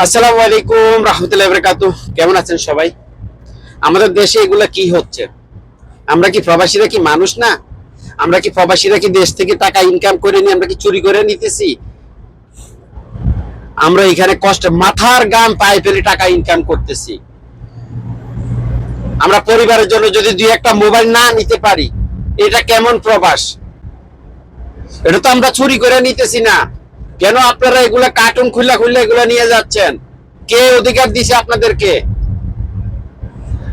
আসসালামু আলাইকুম রহমতুল্লাহ বরকাতু কেমন আছেন সবাই? আমাদের দেশে এগুলা কি হচ্ছে? আমরা কি প্রবাসীরা কি মানুষ না? আমরা কি প্রবাসীরা কি দেশ থেকে টাকা ইনকাম করে নিয়ে আমরা কি চুরি করে নিতেছি? আমরা এখানে কষ্ট মাথার গাম পায়ে ফেলে টাকা ইনকাম করতেছি। আমরা পরিবারের জন্য যদি দুই একটা মোবাইল না নিতে পারি, এটা কেমন প্রবাস? এটা তো আমরা চুরি করে নিতেছি না। কেন আপনারা এগুলা কার্টুন খুললা খুললা এগুলা নিয়ে যাচ্ছেন? কে অধিকার দিছে আপনাদেরকে?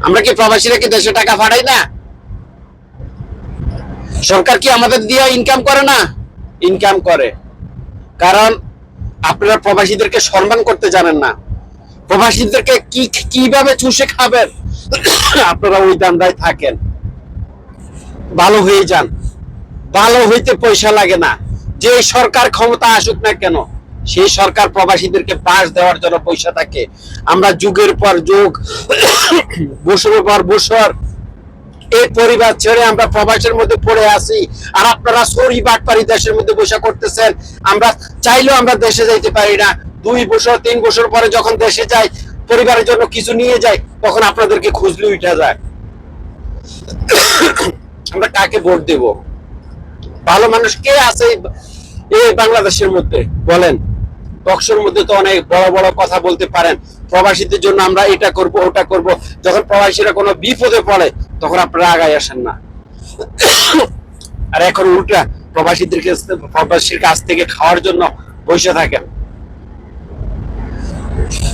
আমরা কি প্রবাসীরা কি দেশে টাকা ফাড়াই না? সরকার কি আমাদের দিয়ে ইনকাম করে না? ইনকাম করে। কারণ আপনারা প্রবাসীদেরকে সম্মান করতে জানেন না। প্রবাসীদেরকে কি কীভাবে চুষে খাবেন? আপনারা ওই দান্দায় থাকেন। ভালো হয়ে যান। ভালো হইতে পয়সা লাগে না। যে সরকার ক্ষমতা আসুক না কেন, সেই সরকার প্রবাসীদেরকে পাস দেওয়ার জন্য পয়সা থাকে। আমরা যুগের পর যুগ, বছরের পর বছর এই পরিবার ছেড়ে আমরা প্রবাসের মধ্যে পড়ে আসি আর আপনারা সরি বাটপারি দেশের মধ্যে বসে করতেছেন, আমরা চাইলেও আমরা দেশে যাইতে পারি না। দুই বছর, তিন বছর পরে যখন দেশে যাই, পরিবারের জন্য কিছু নিয়ে যাই, তখন আপনাদেরকে খুঁজলে উঠা যায়। আমরা কাকে ভোট দেব? ভালো মানুষ কে আছে এই- বাংলাদেশের মধ্যে? বলেন। টকশোর মধ্যে তো অনেক বড় বড় কথা বলতে পারেন। প্রবাসীদের জন্য আমরা এটা করব, ওটা করব। যখন প্রবাসীরা কোনো বিপদে পড়ে, তখন আপনারা আগায় আসেন না। আর এখন উল্টা, প্রবাসীদের প্রবাসীর কাছ থেকে খাওয়ার জন্য বসে থাকেন।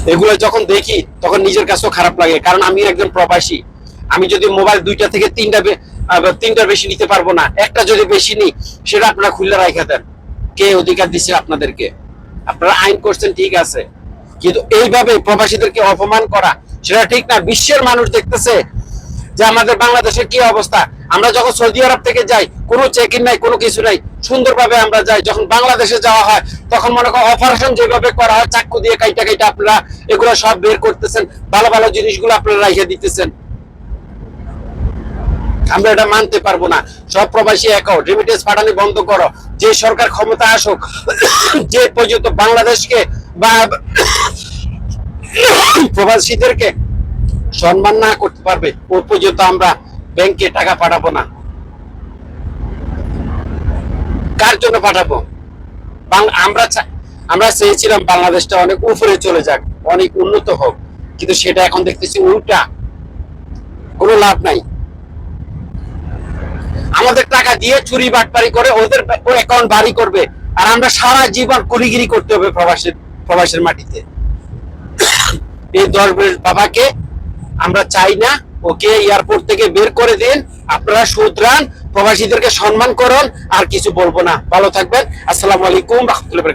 এগুলো যখন দেখি, তখন নিজের কাছেও খারাপ লাগে। কারণ আমি একজন প্রবাসী। আমি যদি মোবাইল দুইটা থেকে তিনটা তিনটার বেশি নিতে পারব না। একটা যদি বেশি নিই, সেটা আপনারা খুললে রাখা দেন। কে অধিকার দিচ্ছে আপনাদেরকে? আপনারা আইন করছেন, ঠিক আছে। কিন্তু এইভাবে প্রবাসীদেরকে অপমান করা, সেটা ঠিক না। বিশ্বের মানুষ দেখতেছে যে আমাদের বাংলাদেশের কি অবস্থা। আমরা যখন সৌদি আরব থেকে যাই, কোনো চেক ইন নাই, কোনো কিছু নাই, সুন্দরভাবে আমরা যাই। যখন বাংলাদেশে যাওয়া হয়, তখন মনে করো অপারেশন যেভাবে করা হয়, চাকু দিয়ে কাইটা কাইটা আপনারা এগুলো সব বের করতেছেন। ভালো ভালো জিনিসগুলো আপনারা রাইখে দিতেছেন। আমরা এটা মানতে পারব না। সব প্রবাসী অ্যাকাউন্ট রেমিটেন্স পাঠানো বন্ধ করো। যে সরকার ক্ষমতা আসুক, যে পর্যন্ত বাংলাদেশকে বা প্রবাসীদেরকে সম্মান না করতে পারবে ও পর্যন্ত আমরা ব্যাংকে টাকা পাঠাবো না। কার জন্য পাঠাবো? আমরা আমরা চেয়েছিলাম বাংলাদেশটা অনেক উপরে চলে যাক, অনেক উন্নত হোক, কিন্তু সেটা এখন দেখতেছি উল্টা। কোনো লাভ নাই। দিয়ে চুরি বাটপারি করে ওদের অ্যাকাউন্ট বাড়ি করবে। আর আমরা সারা জীবন কুলিগিরি করতে হবে প্রবাসের প্রবাসের মাটিতে। এই বছর বাবাকে আমরা চাই না, ওকে এয়ারপোর্ট থেকে বের করে দিন, আপনারা সুতরাং প্রবাসীদেরকে সম্মান করুন, আর কিছু বলব না। ভালো থাকবেন। আসসালামু আলাইকুম, রহমতুল্লাহ